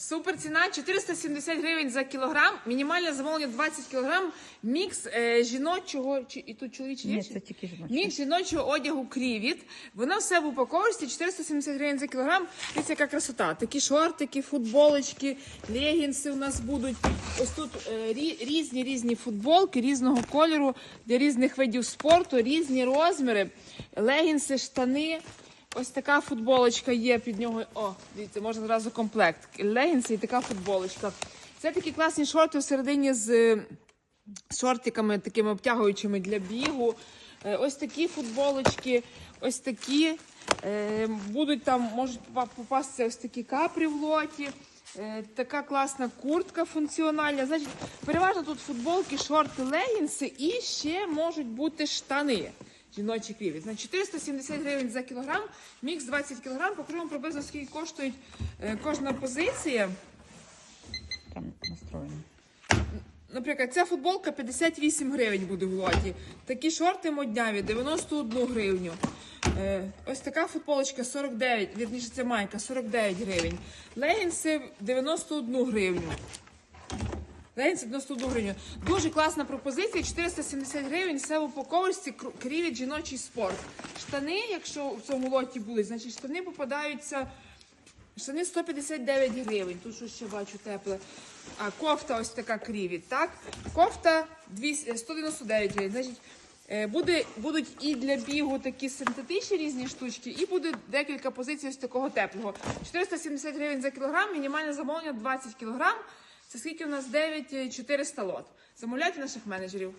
Супер ціна 470 гривень за кілограм. Мінімальне замовлення 20 кілограм. Мікс е, жіночого чи і тут чоловічий? Ні, це тільки жіночі. Мікс жіночого одягу крівіт. Воно все в упаковці 470 гривень за кілограм. Дивіться, яка красота. Такі шортики, футболочки, легінси у нас будуть. Ось тут е, рі- різні різні футболки різного кольору для різних видів спорту, різні розміри, легінси, штани. Ось така футболочка є під нього. О, дивіться, можна зразу комплект. Легінси і така футболочка. Це такі класні шорти всередині з шортиками такими обтягуючими для бігу. Е, Ось такі футболочки, ось такі. Е, Будуть там, можуть попа- попастися ось такі капрі в лоті. Е, Така класна куртка функціональна. Значить, переважно тут футболки, шорти, легінси і ще можуть бути штани. Жіночі кріві. Значить, 470 гривень за кілограм, мікс 20 кілограм, покажу приблизно скільки коштує е, кожна позиція. Там настроєно. Наприклад, ця футболка 58 гривень буде в лоті. Такі шорти модняві 91 гривню. Е, ось така футболочка 49, вірніше це майка 49 гривень. Легінси 91 гривню. Легінси 91 гривню. Дуже класна пропозиція. 470 гривень. Все в упаковочці кру- крівіт жіночий спорт. Штани, якщо в цьому лоті були, значить штани попадаються. Штани 159 гривень. Тут що ще бачу тепле. А кофта ось така крівіт, так? Кофта 199 гривень. Значить, е, буде, будуть і для бігу такі синтетичні різні штучки, і буде декілька позицій ось такого теплого. 470 гривень за кілограм, мінімальне замовлення 20 кілограм. Це скільки у нас 9 400 лот. Замовляйте наших менеджерів.